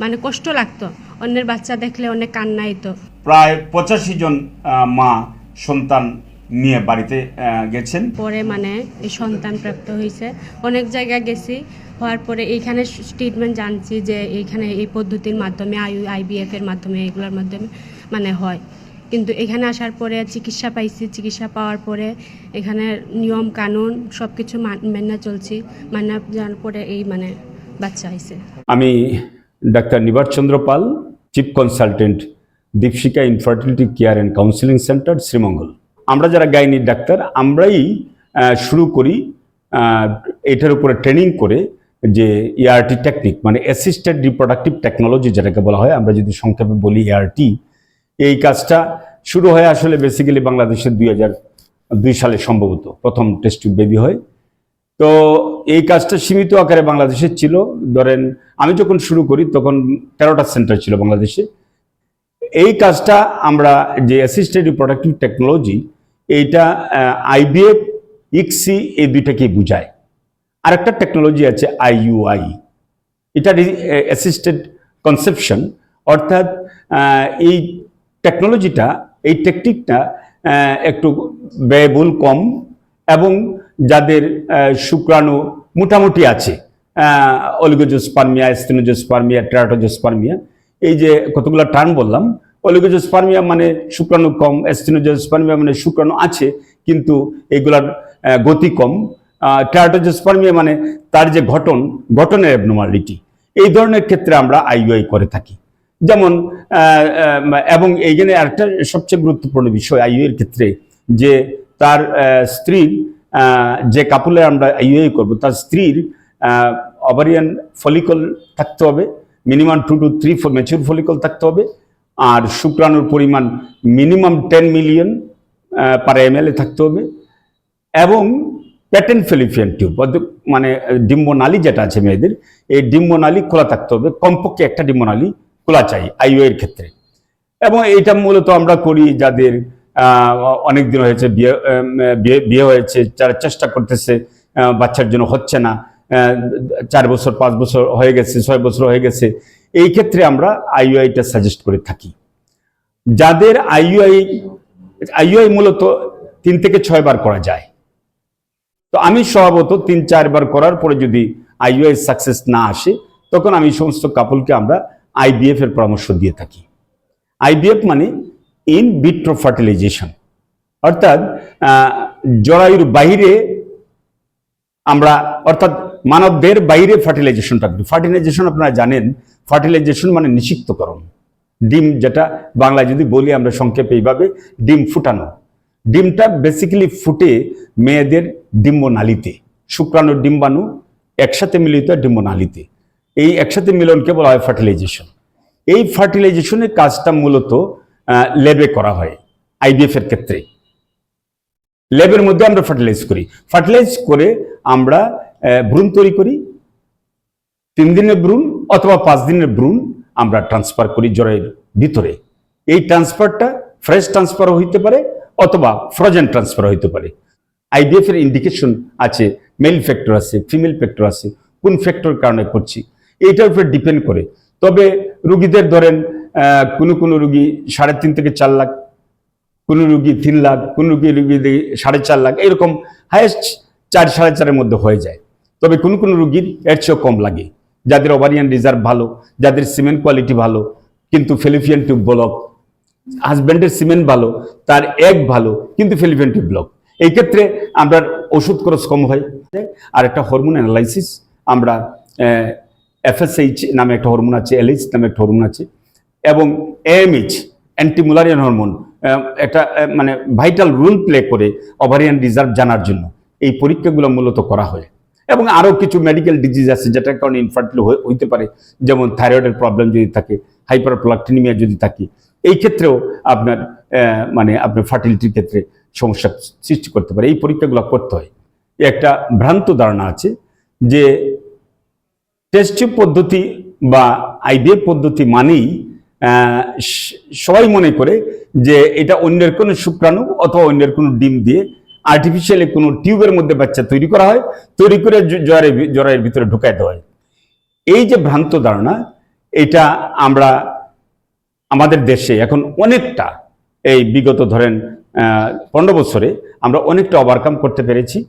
মানে কষ্ট লাগতো। অন্যের বাচ্চা দেখলে অনেক কান্না হইতো প্রায় পঁচাশি জন মা সন্তান নিয়ে বাড়িতে গেছেন। পরে মানে এই সন্তান প্রাপ্ত হয়েছে। অনেক জায়গায় গেছি হওয়ার পরে এইখানে ট্রিটমেন্ট জানছি যে এইখানে এই পদ্ধতির মাধ্যমে আইউ আইবিএফ এর মাধ্যমে এগুলোর মাধ্যমে মানে হয়। কিন্তু এখানে আসার পরে চিকিৎসা পাইছি। চিকিৎসা পাওয়ার পরে এখানে নিয়ম কানুন সব কিছু মেনে চলছি। মানে যাওয়ার পরে এই মানে বাচ্চা হয়েছে। আমি doctor Nibar Chandra Pal chief consultant Dipshikha infertility care and counselling centre Sreemangal আমরা যারা গাইনির ডাক্তার, আমরাই শুরু করি এটার উপরে ট্রেনিং করে যে এআরটি টেকনিক মানে অ্যাসিস্টেড রিপ্রোডাক্টিভ টেকনোলজি যেটাকে বলা হয়, আমরা যদি সংক্ষেপে বলি এআরটি এই কাজটা শুরু হয় আসলে বেসিক্যালি বাংলাদেশের দুই হাজার দুই সালে সম্ভবত প্রথম টেস্ট বেবি হয়। তো এই কাজটা সীমিত আকারে বাংলাদেশে ছিল। ধরেন, আমি যখন শুরু করি, তখন তেরোটা সেন্টার ছিল বাংলাদেশে। এই কাজটা আমরা যে অ্যাসিস্টেড প্রোডাক্টিভ টেকনোলজি এইটা আইবিএফ ইক্সি এই দুইটাকে বুঝায়। আরেকটা টেকনোলজি আছে আইইউআই এটা অ্যাসিস্টেড কনসেপশন অর্থাৎ এই টেকনোলজিটা এই টেকনিকটা একটু ব্যয়বহুল, কম, এবং যাদের শুক্রাণু মোটামুটি আছে। অলিগোজোস্পার্মিয়া স্টেনোজোস্পার্মিয়া ট্রাটোজোস্পার্মিয়া এই যে কতগুলো টার্ম বললাম অলিগোজোস্পার্মিয়া মানে শুক্রাণু কম স্টেনোজোস্পার্মিয়া মানে শুক্রাণু আছে, কিন্তু এগুলার গতি কম। ট্রাটোজোস্পার্মিয়া মানে তার যে ঘটন গঠনের অ্যাবনর্মালিটি এই ধরনের ক্ষেত্রে আমরা আইইউআই করে থাকি। যেমন এবং এইখানে আরেকটা সবচেয়ে গুরুত্বপূর্ণ বিষয় আইইউ এর ক্ষেত্রে, যে তার স্ত্রীর যে কাপুলে আমরা আইইউআই করব, তার স্ত্রীর অভারিয়ান ফলিকল থাকতে হবে minimum two two three mature follicle থাকতে হবে, আর শুক্রাণুর পরিমাণ minimum ten million per M থাকতে হবে, এবং প্যাটেন ফেলিফিয়ান টিউব মানে ডিম্বনালী যেটা আছে মেয়েদের, এই ডিম্বনালী খোলা থাকতে হবে, কমপক্ষে একটা ডিম্বনালী খোলা চাই আইও এর ক্ষেত্রে। এবং এটা মূলত আমরা করি যাদের অনেক দিন হয়েছে, বিয়ে বিয়ে হয়েছে, যারা চেষ্টা করতেছে বাচ্চার জন্য হচ্ছে না চার বছর, পাঁচ বছর হয়ে গেছে, ছয় বছর হয়ে গেছে, এই ক্ষেত্রে আমরা আইইউআইটা সাজেস্ট করে থাকি। যাদের আইইউআই আইইউআই মূলত তিন থেকে ছয় বার করা যায়। তো আমি স্বভাবত তিন চারবার করার পরে যদি আইইউআই সাকসেস না আসে, তখন আমি সমস্ত কাপলকে আমরা আইবিএফ এর পরামর্শ দিয়ে থাকি। আইবিএফ মানে ইন বিট্রো ফার্টিলাইজেশন অর্থাৎ জরায়ুর বাইরে আমরা, অর্থাৎ মানবদের বাইরে ফার্টিলাইজেশনটা ফার্টিলাইজেশন আপনারা জানেন ফার্টিলাইজেশন মানে নিষিক্তকরণ ডিম যেটা বাংলায় যদি বলি আমরা সংক্ষেপে এইভাবে, ডিম ফুটানো। ডিমটা বেসিক্যালি ফুটে মেয়েদের ডিম্বনালীতে, শুক্রাণুর ডিম্বাণু একসাথে মিলিত ডিম্বনালীতে। এই একসাথে মিলনকে বলা হয় ফার্টিলাইজেশন এই ফার্টিলাইজেশনের কাজটা মূলত ল্যাবে করা হয় আইবিএফ এর ক্ষেত্রে। ল্যাবের মধ্যে আমরা ফার্টিলাইজ করি। ফার্টিলাইজ করে আমরা ভ্রূণ তৈরি করি। তিন দিনের ভ্রূণ অথবা পাঁচ দিনের ভ্রূণ আমরা ট্রান্সফার করি জ্বরের ভিতরে। এই ট্রান্সফারটা ফ্রেশ ট্রান্সফার হইতে পারে অথবা ফ্রোজেন ট্রান্সফার হইতে পারে। আইবিএফ এর ইন্ডিকেশন আছে মেল ফ্যাক্টর আছে ফিমেল ফ্যাক্টর আছে, কোন ফ্যাক্টর কারণে করছি, এইটার উপর ডিপেন্ড করে। তবে রুগীদের ধরেন কোনো কোনো রুগী সাড়ে তিন থেকে চার লাখ, কোনো রুগী তিন লাখ, কোন রুগী রুগী সাড়ে চার লাখ এরকম হায়েস্ট চার, সাড়ে চারের মধ্যে হয়ে যায়। তবে কোনো কোনো রুগীর এর চেয়েও কম লাগে। যাদের ওভারিয়ান রিজার্ভ ভালো, যাদের সিমেন্ট কোয়ালিটি ভালো, কিন্তু ফেলিফিয়ান টিউব ব্লক হাজব্যান্ডের সিমেন্ট ভালো, তার এক ভালো, কিন্তু ফেলিফিয়ান টিউব ব্লক এই ক্ষেত্রে আমরা ওষুধ খরচ কম হয়। আর একটা হরমোন অ্যানালাইসিস আমরা এফএসএইচ নামে একটা হরমোন আছে এলএইচ নামে একটা হরমোন আছে। এবং এএমএইচ অ্যান্টিমুলারিয়ান হরমোন একটা মানে ভাইটাল রোল প্লে করে ওভারিয়ান রিজার্ভ জানার জন্য। এই পরীক্ষাগুলো মূলত করা হয়। এবং আরও কিছু মেডিকেল ডিজিজ আছে যেটার কারণে ইনফার্টিল হইতে পারে। যেমন থাইরয়েডের প্রবলেম যদি থাকে হাইপার প্লাকটিনিমিয়া যদি থাকে। এই ক্ষেত্রেও আপনার মানে আপনার ফার্টিলিটির ক্ষেত্রে সমস্যা সৃষ্টি করতে পারে। এই পরীক্ষাগুলো করতে হয়। একটা ভ্রান্ত ধারণা আছে যে টেস্ট টিউব পদ্ধতি বা আইবিএফ পদ্ধতি মানেই সবাই মনে করে যে এটা অন্যের কোনো শুক্রাণু অথবা অন্যের কোনো ডিম দিয়ে আর্টিফিশিয়ালি কোনো টিউবের মধ্যে বাচ্চা তৈরি করা হয়, তৈরি করে জ- জরায়ের জরায়ের ভিতরে ঢুকাই দেওয়া হয়। এই যে ভ্রান্ত ধারণা, এটা আমরা আমাদের দেশে এখন অনেকটা, এই বিগত ধরেন পনেরো বছরে আমরা অনেকটা ওভারকাম করতে পেরেছি।